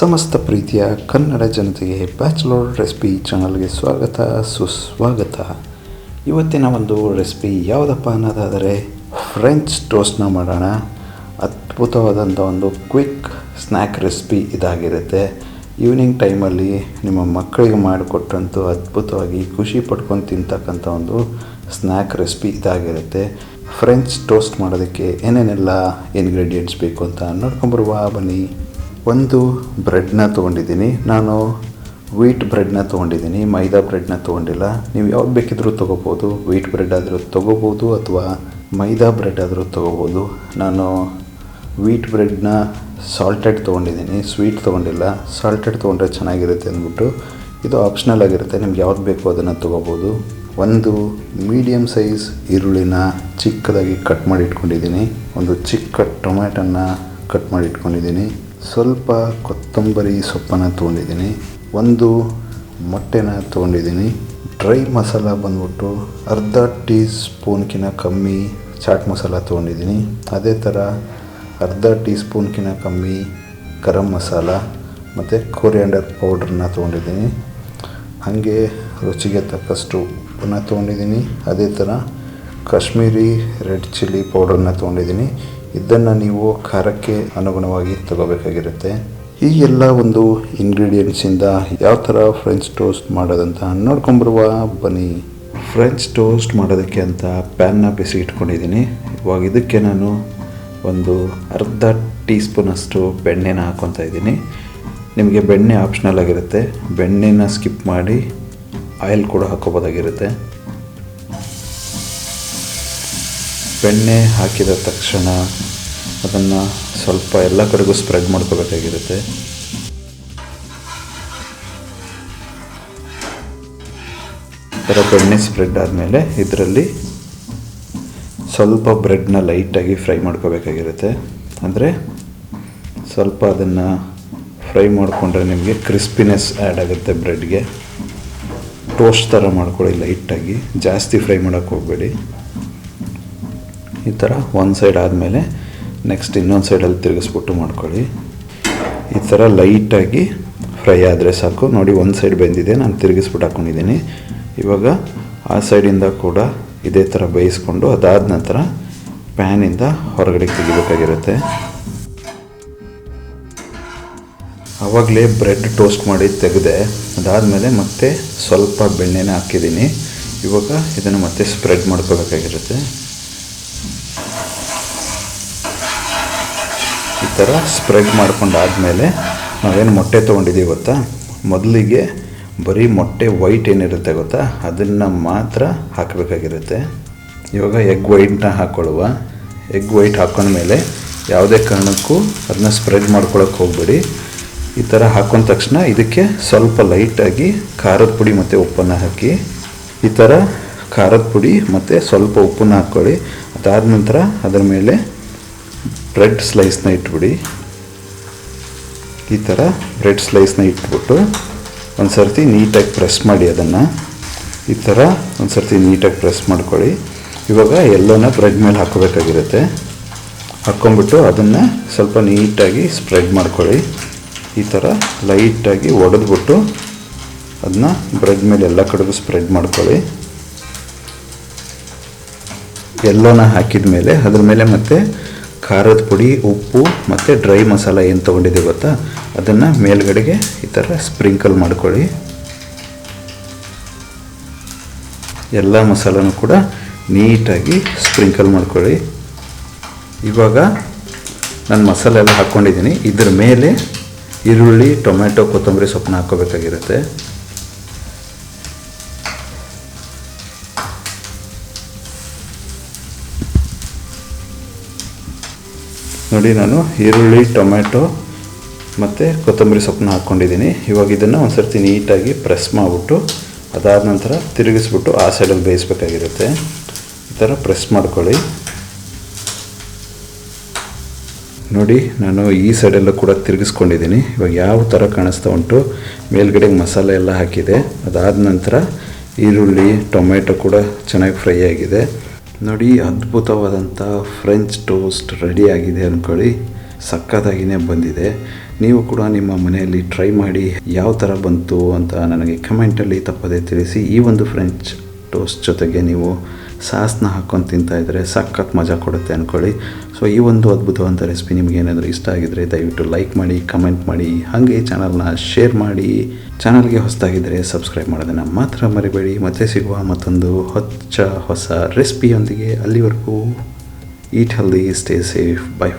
ಸಮಸ್ತ ಪ್ರೀತಿಯ ಕನ್ನಡ ಜನತೆಗೆ ಬ್ಯಾಚುಲರ್ ರೆಸಿಪಿ ಚಾನಲ್ಗೆ ಸ್ವಾಗತ, ಸುಸ್ವಾಗತ. ಇವತ್ತಿನ ಒಂದು ರೆಸಿಪಿ ಯಾವುದಪ್ಪ ಅನ್ನೋದಾದರೆ ಫ್ರೆಂಚ್ ಟೋಸ್ಟ್ನ ಮಾಡೋಣ. ಅದ್ಭುತವಾದಂಥ ಒಂದು ಕ್ವಿಕ್ ಸ್ನ್ಯಾಕ್ ರೆಸಿಪಿ ಇದಾಗಿರುತ್ತೆ. ಈವ್ನಿಂಗ್ ಟೈಮಲ್ಲಿ ನಿಮ್ಮ ಮಕ್ಕಳಿಗೆ ಮಾಡಿಕೊಟ್ಟಂತೂ ಅದ್ಭುತವಾಗಿ ಖುಷಿ ಪಡ್ಕೊಂಡು ತಿಂತಕ್ಕಂಥ ಒಂದು ಸ್ನ್ಯಾಕ್ ರೆಸಿಪಿ ಇದಾಗಿರುತ್ತೆ. ಫ್ರೆಂಚ್ ಟೋಸ್ಟ್ ಮಾಡೋದಕ್ಕೆ ಏನೇನೆಲ್ಲ ಇಂಗ್ರೀಡಿಯೆಂಟ್ಸ್ ಬೇಕು ಅಂತ ನೋಡ್ಕೊಂಬರುವ, ಬನ್ನಿ. ಒಂದು ಬ್ರೆಡ್ನ ತೊಗೊಂಡಿದ್ದೀನಿ. ನಾನು ವೀಟ್ ಬ್ರೆಡ್ನ ತೊಗೊಂಡಿದ್ದೀನಿ. ಮೈದಾ ಬ್ರೆಡ್ನ ತೊಗೊಂಡಿಲ್ಲ. ನೀವು ಯಾವ್ದು ಬೇಕಿದ್ರೂ ತೊಗೋಬೋದು. ವೀಟ್ ಬ್ರೆಡ್ ಆದರೂ ತೊಗೋಬೋದು ಅಥವಾ ಮೈದಾ ಬ್ರೆಡ್ ಆದರೂ ತೊಗೋಬೋದು. ನಾನು ವೀಟ್ ಬ್ರೆಡ್ನ ಸಾಲ್ಟೆಡ್ ತೊಗೊಂಡಿದ್ದೀನಿ. ಸ್ವೀಟ್ ತೊಗೊಂಡಿಲ್ಲ. ಸಾಲ್ಟೆಡ್ ತೊಗೊಂಡ್ರೆ ಚೆನ್ನಾಗಿರುತ್ತೆ ಅಂದ್ಬಿಟ್ಟು ಇದು ಆಪ್ಷನಲ್ ಆಗಿರುತ್ತೆ. ನಿಮ್ಗೆ ಯಾವ್ದು ಬೇಕು ಅದನ್ನು ತೊಗೋಬೋದು. ಒಂದು ಮೀಡಿಯಮ್ ಸೈಜ್ ಈರುಳ್ಳಿನ ಚಿಕ್ಕದಾಗಿ ಕಟ್ ಮಾಡಿ ಇಟ್ಕೊಂಡಿದ್ದೀನಿ ಒಂದು ಚಿಕ್ಕ ಟೊಮ್ಯಾಟನ್ನ ಕಟ್ ಮಾಡಿ ಇಟ್ಕೊಂಡಿದ್ದೀನಿ ಸ್ವಲ್ಪ ಕೊತ್ತಂಬರಿ ಸೊಪ್ಪನ್ನು ತೊಗೊಂಡಿದ್ದೀನಿ. ಒಂದು ಮೊಟ್ಟೆನ ತೊಗೊಂಡಿದ್ದೀನಿ. ಡ್ರೈ ಮಸಾಲ ಬಂದ್ಬಿಟ್ಟು ಅರ್ಧ ಟೀ ಸ್ಪೂನ್ಕಿನ ಕಮ್ಮಿ ಚಾಟ್ ಮಸಾಲ ತೊಗೊಂಡಿದ್ದೀನಿ. ಅದೇ ಥರ ಅರ್ಧ ಟೀ ಸ್ಪೂನ್ಕಿನ ಕಮ್ಮಿ ಗರಂ ಮಸಾಲ ಮತ್ತು ಕೊರಿಯಾಂಡರ್ ಪೌಡ್ರನ್ನ ತೊಗೊಂಡಿದ್ದೀನಿ. ಹಾಗೆ ರುಚಿಗೆ ತಕ್ಕಷ್ಟು ಉಪ್ಪನ್ನ ತೊಗೊಂಡಿದ್ದೀನಿ. ಅದೇ ಥರ ಕಾಶ್ಮೀರಿ ರೆಡ್ ಚಿಲ್ಲಿ ಪೌಡ್ರನ್ನ ತೊಗೊಂಡಿದ್ದೀನಿ. ಇದನ್ನು ನೀವು ಖಾರಕ್ಕೆ ಅನುಗುಣವಾಗಿ ತಗೋಬೇಕಾಗಿರುತ್ತೆ. ಈ ಎಲ್ಲ ಒಂದು ಇಂಗ್ರೀಡಿಯೆಂಟ್ಸಿಂದ ಯಾವ ಥರ ಫ್ರೆಂಚ್ ಟೋಸ್ಟ್ ಮಾಡೋದಂತ ನೋಡ್ಕೊಂಬರುವ, ಬನ್ನಿ. ಫ್ರೆಂಚ್ ಟೋಸ್ಟ್ ಮಾಡೋದಕ್ಕೆ ಅಂತ ಪ್ಯಾನ್ನ ಬಿಸಿ ಇಟ್ಕೊಂಡಿದ್ದೀನಿ ಇವಾಗ ಇದಕ್ಕೆ ನಾನು ಒಂದು ಅರ್ಧ ಟೀ ಸ್ಪೂನಷ್ಟು ಬೆಣ್ಣೆನ ಹಾಕ್ಕೊತಾ ಇದ್ದೀನಿ. ನಿಮಗೆ ಬೆಣ್ಣೆ ಆಪ್ಷನಲ್ ಆಗಿರುತ್ತೆ. ಬೆಣ್ಣೆನ ಸ್ಕಿಪ್ ಮಾಡಿ ಆಯಿಲ್ ಕೂಡ ಹಾಕೋಬೋದಾಗಿರುತ್ತೆ. ಬೆಣ್ಣೆ ಹಾಕಿದ ತಕ್ಷಣ ಅದನ್ನು ಸ್ವಲ್ಪ ಎಲ್ಲ ಕಡೆಗೂ ಸ್ಪ್ರೆಡ್ ಮಾಡ್ಕೋಬೇಕಾಗಿರುತ್ತೆ ಥರ ಬೆಣ್ಣೆ ಸ್ಪ್ರೆಡ್ ಆದಮೇಲೆ ಇದರಲ್ಲಿ ಸ್ವಲ್ಪ ಬ್ರೆಡ್ನ ಲೈಟಾಗಿ ಫ್ರೈ ಮಾಡ್ಕೋಬೇಕಾಗಿರುತ್ತೆ. ಅಂದರೆ ಸ್ವಲ್ಪ ಅದನ್ನು ಫ್ರೈ ಮಾಡಿಕೊಂಡ್ರೆ ನಿಮಗೆ ಕ್ರಿಸ್ಪಿನೆಸ್ ಆ್ಯಡ್ ಆಗುತ್ತೆ ಬ್ರೆಡ್ಗೆ ಟೋಸ್ಟ್ ಥರ ಮಾಡ್ಕೊಳ್ಳಿ ಲೈಟಾಗಿ ಜಾಸ್ತಿ ಫ್ರೈ ಮಾಡೋಕ್ಕೆ ಹೋಗಬೇಡಿ. ಈ ಥರ ಒಂದು ಸೈಡ್ ಆದಮೇಲೆ ನೆಕ್ಸ್ಟ್ ಇನ್ನೊಂದು ಸೈಡಲ್ಲಿ ತಿರುಗಿಸ್ಬಿಟ್ಟು ಮಾಡ್ಕೊಳ್ಳಿ. ಈ ಥರ ಲೈಟಾಗಿ ಫ್ರೈ ಆದರೆ ಸಾಕು. ನೋಡಿ, ಒಂದು ಸೈಡ್ ಬೆಂದಿದೆ, ನಾನು ತಿರುಗಿಸ್ಬಿಟ್ಟು ಹಾಕ್ಕೊಂಡಿದ್ದೀನಿ ಇವಾಗ ಆ ಸೈಡಿಂದ ಕೂಡ ಇದೇ ಥರ ಬೇಯಿಸ್ಕೊಂಡು ಅದಾದ ನಂತರ ಪ್ಯಾನಿಂದ ಹೊರಗಡೆ ತೆಗಿಬೇಕಾಗಿರುತ್ತೆ. ಆವಾಗಲೇ ಬ್ರೆಡ್ ಟೋಸ್ಟ್ ಮಾಡಿ ತೆಗೆದೆ, ಅದಾದಮೇಲೆ ಮತ್ತೆ ಸ್ವಲ್ಪ ಬೆಣ್ಣೆನ ಹಾಕಿದ್ದೀನಿ. ಇವಾಗ ಇದನ್ನು ಮತ್ತೆ ಸ್ಪ್ರೆಡ್ ಮಾಡ್ಕೋಬೇಕಾಗಿರುತ್ತೆ. ಥರ ಸ್ಪ್ರೆಡ್ ಮಾಡ್ಕೊಂಡಾದಮೇಲೆ ನಾವೇನು ಮೊಟ್ಟೆ ತೊಗೊಂಡಿದ್ದೀವಿ ಗೊತ್ತಾ? ಮೊದಲಿಗೆ ಬರೀ ಮೊಟ್ಟೆ ವೈಟ್ ಏನಿರುತ್ತೆ ಗೊತ್ತಾ? ಅದನ್ನು ಮಾತ್ರ ಹಾಕಬೇಕಾಗಿರುತ್ತೆ. ಇವಾಗ ಎಗ್ ವೈಟ್ನ ಹಾಕ್ಕೊಳ್ಳುವ ಎಗ್ ವೈಟ್ ಹಾಕೊಂಡ್ಮೇಲೆ ಯಾವುದೇ ಕಾರಣಕ್ಕೂ ಅದನ್ನ ಸ್ಪ್ರೆಡ್ ಮಾಡ್ಕೊಳಕ್ಕೆ ಹೋಗಬೇಡಿ. ಈ ಥರ ಹಾಕೊಂಡ ತಕ್ಷಣ ಇದಕ್ಕೆ ಸ್ವಲ್ಪ ಲೈಟಾಗಿ ಖಾರದ ಪುಡಿ ಮತ್ತು ಉಪ್ಪನ್ನು ಹಾಕಿ. ಈ ಥರ ಖಾರದ ಪುಡಿ ಮತ್ತು ಸ್ವಲ್ಪ ಉಪ್ಪನ್ನು ಹಾಕ್ಕೊಳ್ಳಿ ಅದಾದ ನಂತರ ಅದರ ಮೇಲೆ ಬ್ರೆಡ್ ಸ್ಲೈಸ್ನ ಇಟ್ಬಿಡಿ. ಈ ಥರ ಬ್ರೆಡ್ ಸ್ಲೈಸ್ನ ಇಟ್ಬಿಟ್ಟು ಒಂದು ಸರ್ತಿ ನೀಟಾಗಿ ಪ್ರೆಸ್ ಮಾಡಿ ಅದನ್ನು. ಈ ಥರ ಒಂದು ಸರ್ತಿ ನೀಟಾಗಿ ಪ್ರೆಸ್ ಮಾಡ್ಕೊಳ್ಳಿ. ಇವಾಗ ಎಲ್ಲನ ಬ್ರೆಡ್ ಮೇಲೆ ಹಾಕೋಬೇಕಾಗಿರುತ್ತೆ ಹಾಕ್ಕೊಂಬಿಟ್ಟು ಅದನ್ನು ಸ್ವಲ್ಪ ನೀಟಾಗಿ ಸ್ಪ್ರೆಡ್ ಮಾಡ್ಕೊಳ್ಳಿ. ಈ ಥರ ಲೈಟಾಗಿ ಒಡೆದ್ಬಿಟ್ಟು ಅದನ್ನ ಬ್ರೆಡ್ ಮೇಲೆ ಎಲ್ಲ ಕಡೆಗೂ ಸ್ಪ್ರೆಡ್ ಮಾಡ್ಕೊಳ್ಳಿ. ಎಲ್ಲನ ಹಾಕಿದ ಮೇಲೆ ಅದ್ರ ಮೇಲೆ ಮತ್ತೆ ಖಾರದ ಪುಡಿ, ಉಪ್ಪು ಮತ್ತು ಡ್ರೈ ಮಸಾಲ ಏನು ತೊಗೊಂಡಿದ್ದೀವಿ ಗೊತ್ತಾ? ಅದನ್ನು ಮೇಲ್ಗಡೆಗೆ ಈ ಥರ ಸ್ಪ್ರಿಂಕಲ್ ಮಾಡ್ಕೊಳ್ಳಿ. ಎಲ್ಲ ಮಸಾಲನೂ ಕೂಡ ನೀಟಾಗಿ ಸ್ಪ್ರಿಂಕಲ್ ಮಾಡ್ಕೊಳ್ಳಿ. ಇವಾಗ ನಾನು ಮಸಾಲೆ ಎಲ್ಲ ಹಾಕ್ಕೊಂಡಿದ್ದೀನಿ ಇದ್ರ ಮೇಲೆ ಈರುಳ್ಳಿ ಟೊಮೆಟೊ ಕೊತ್ತಂಬರಿ ಸೊಪ್ಪನ್ನ ಹಾಕ್ಕೋಬೇಕಾಗಿರುತ್ತೆ. ನೋಡಿ ನಾನು ಈರುಳ್ಳಿ ಟೊಮೆಟೊ ಮತ್ತು ಕೊತ್ತಂಬರಿ ಸೊಪ್ಪನ್ನ ಹಾಕ್ಕೊಂಡಿದ್ದೀನಿ. ಇವಾಗ ಇದನ್ನು ಒಂದು ಸರ್ತಿ ನೀಟಾಗಿ ಪ್ರೆಸ್ ಮಾಡಿಬಿಟ್ಟು ಅದಾದ ನಂತರ ತಿರುಗಿಸ್ಬಿಟ್ಟು ಆ ಸೈಡಲ್ಲಿ ಬೇಯಿಸ್ಬೇಕಾಗಿರುತ್ತೆ. ಈ ಥರ ಪ್ರೆಸ್ ಮಾಡ್ಕೊಳ್ಳಿ. ನೋಡಿ, ನಾನು ಈ ಸೈಡೆಲ್ಲ ಕೂಡ ತಿರುಗಿಸ್ಕೊಂಡಿದ್ದೀನಿ. ಇವಾಗ ಯಾವ ಥರ ಕಾಣಿಸ್ತಾ ಉಂಟು. ಮೇಲ್ಗಡೆ ಮಸಾಲೆ ಎಲ್ಲ ಹಾಕಿದೆ. ಅದಾದ ನಂತರ ಈರುಳ್ಳಿ ಟೊಮೆಟೊ ಕೂಡ ಚೆನ್ನಾಗಿ ಫ್ರೈ ಆಗಿದೆ. ನೋಡಿ ಅದ್ಭುತವಾದಂಥ ಫ್ರೆಂಚ್ ಟೋಸ್ಟ್ ರೆಡಿ ಆಗಿದೆ ಅಂದ್ಕೊಳ್ಳಿ ಸಕ್ಕತ್ತಾಗಿನೇ ಬಂದಿದೆ. ನೀವು ಕೂಡ ನಿಮ್ಮ ಮನೆಯಲ್ಲಿ ಟ್ರೈ ಮಾಡಿ ಯಾವ ಥರ ಬಂತು ಅಂತ ನನಗೆ ಕಮೆಂಟಲ್ಲಿ ತಪ್ಪದೇ ತಿಳಿಸಿ. ಈ ಒಂದು ಫ್ರೆಂಚ್ ಟೋಸ್ಟ್ ಜೊತೆಗೆ ನೀವು ಸಾಸ್ನ ಹಾಕ್ಕೊಂಡು ತಿಂತಾಯಿದ್ರೆ ಸಖತ್ ಮಜಾ ಕೊಡುತ್ತೆ ಅಂದ್ಕೊಳ್ಳಿ ಸೊ ಈ ಒಂದು ಅದ್ಭುತವಾದ ರೆಸಿಪಿ ನಿಮಗೇನಾದರೂ ಇಷ್ಟ ಆಗಿದ್ರೆ ದಯವಿಟ್ಟು ಲೈಕ್ ಮಾಡಿ ಕಮೆಂಟ್ ಮಾಡಿ, ಹಾಗೆ ಚಾನಲ್ನ ಶೇರ್ ಮಾಡಿ. ಚಾನಲ್ಗೆ ಹೊಸದಾಗಿದ್ದರೆ ಸಬ್ಸ್ಕ್ರೈಬ್ ಮಾಡೋದನ್ನು ಮಾತ್ರ ಮರಿಬೇಡಿ. ಮತ್ತೆ ಸಿಗುವ ಮತ್ತೊಂದು ಹೊಚ್ಚ ಹೊಸ ರೆಸಿಪಿಯೊಂದಿಗೆ ಅಲ್ಲಿವರೆಗೂ eat healthy stay safe bye